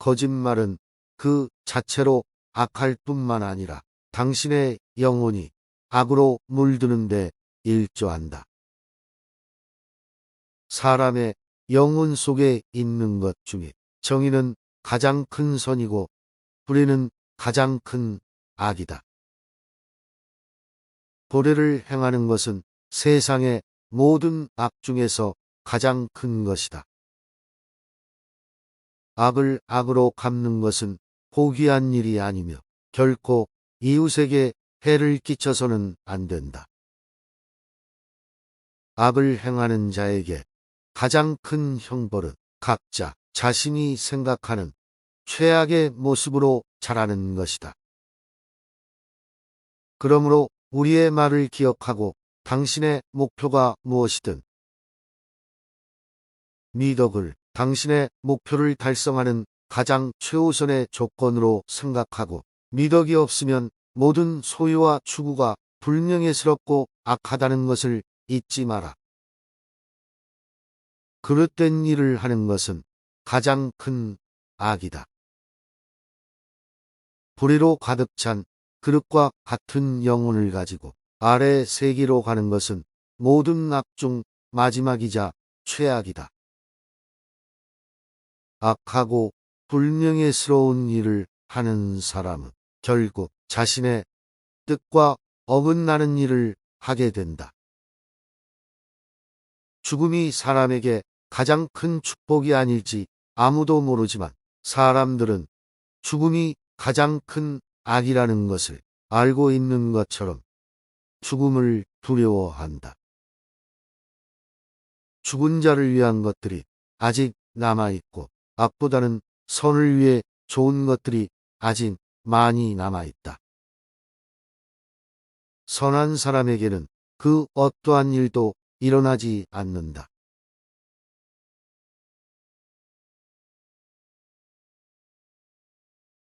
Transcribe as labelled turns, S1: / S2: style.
S1: 거짓말은 그 자체로 악할 뿐만 아니라 당신의 영혼이 악으로 물드는데 일조한다. 사람의 영혼 속에 있는 것 중에 정의는 가장 큰 선이고 불의는 가장 큰 악이다. 도래를 행하는 것은 세상의 모든 악 중에서 가장 큰 것이다. 악을 악으로 갚는 것은 포기한 일이 아니며 결코 이웃에게 해를 끼쳐서는 안 된다. 악을 행하는 자에게 가장 큰 형벌은 각자 자신이 생각하는 최악의 모습으로 자라는 것이다. 그러므로 우리의 말을 기억하고 당신의 목표가 무엇이든 미덕을 당신의 목표를 달성하는 가장 최우선의 조건으로 생각하고 미덕이 없으면 모든 소유와 추구가 불명예스럽고 악하다는 것을 잊지 마라. 그릇된 일을 하는 것은 가장 큰 악이다. 불의로 가득 찬 그릇과 같은 영혼을 가지고 아래 세기로 가는 것은 모든 악중 마지막이자 최악이다. 악하고 불명예스러운 일을 하는 사람은 결국 자신의 뜻과 어긋나는 일을 하게 된다. 죽음이 사람에게 가장 큰 축복이 아닐지 아무도 모르지만 사람들은 죽음이 가장 큰 악이라는 것을 알고 있는 것처럼 죽음을 두려워한다. 죽은 자를 위한 것들이 아직 남아있고 악보다는 선을 위해 좋은 것들이 아직 많이 남아있다. 선한 사람에게는 그 어떠한 일도 일어나지 않는다.